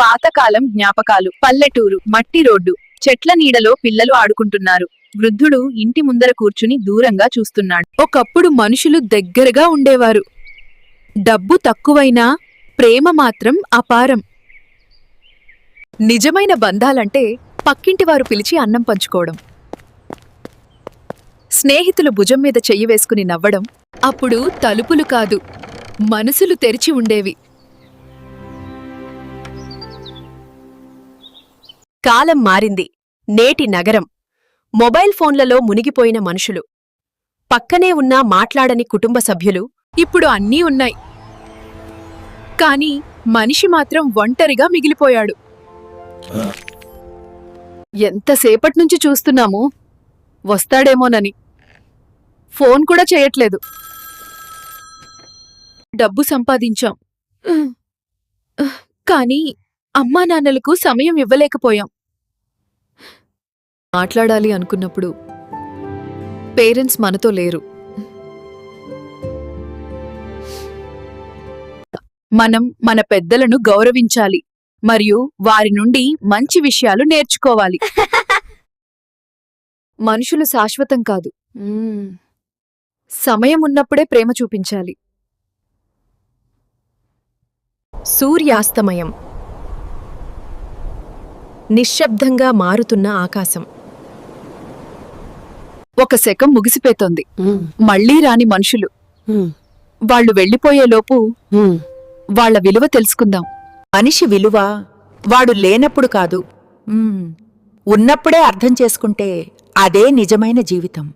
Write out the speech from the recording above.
పాతకాలం జ్ఞాపకాలు. పల్లెటూరు మట్టి రోడ్డు. చెట్ల నీడలో పిల్లలు ఆడుకుంటున్నారు. వృద్ధుడు ఇంటి ముందర కూర్చుని దూరంగా చూస్తున్నాడు. ఒకప్పుడు మనుషులు దగ్గరగా ఉండేవారు. డబ్బు తక్కువైనా ప్రేమ మాత్రం అపారం. నిజమైన బంధాలంటే పక్కింటివారు పిలిచి అన్నం పంచుకోవడం. స్నేహితులు భుజం మీద చెయ్యి వేసుకుని నవ్వడం అప్పుడు తలుపులు కాదు మనసులు తెరిచి ఉండేవి. కాలం మారింది. నేటి నగరం. మొబైల్ ఫోన్లలో మునిగిపోయిన మనుషులు. పక్కనే ఉన్న మాట్లాడని కుటుంబ సభ్యులు ఇప్పుడు అన్నీ ఉన్నాయి. కాని మనిషి మాత్రం ఒంటరిగా మిగిలిపోయాడు. ఎంతసేపటి నుంచి చూస్తున్నాము? వస్తాడేమోనని. ఫోన్ కూడా చేయట్లేదు. డబ్బు సంపాదించాం. కానీ అమ్మా నాన్నలకు సమయం ఇవ్వలేకపోయాం. మాట్లాడాలి అనుకున్నప్పుడు పేరెంట్స్ మనతో లేరు. మనం మన పెద్దలను గౌరవించాలి మరియు వారి నుండి మంచి విషయాలు నేర్చుకోవాలి. మనుషులు శాశ్వతం కాదు. సమయం ఉన్నప్పుడే ప్రేమ చూపించాలి. సూర్యాస్తమయం. నిశ్శబ్దంగా మారుతున్న ఆకాశం. ఒక శకం ముగిసిపోతోంది. మళ్ళీ రాని మనుషులు. వాళ్ళు వెళ్ళిపోయేలోపు వాళ్ళ విలువ తెలుసుకుందాం. మనిషి విలువ వాడు లేనప్పుడు కాదు. ఉన్నప్పుడే అర్థం చేసుకుంటే అదే నిజమైన జీవితం.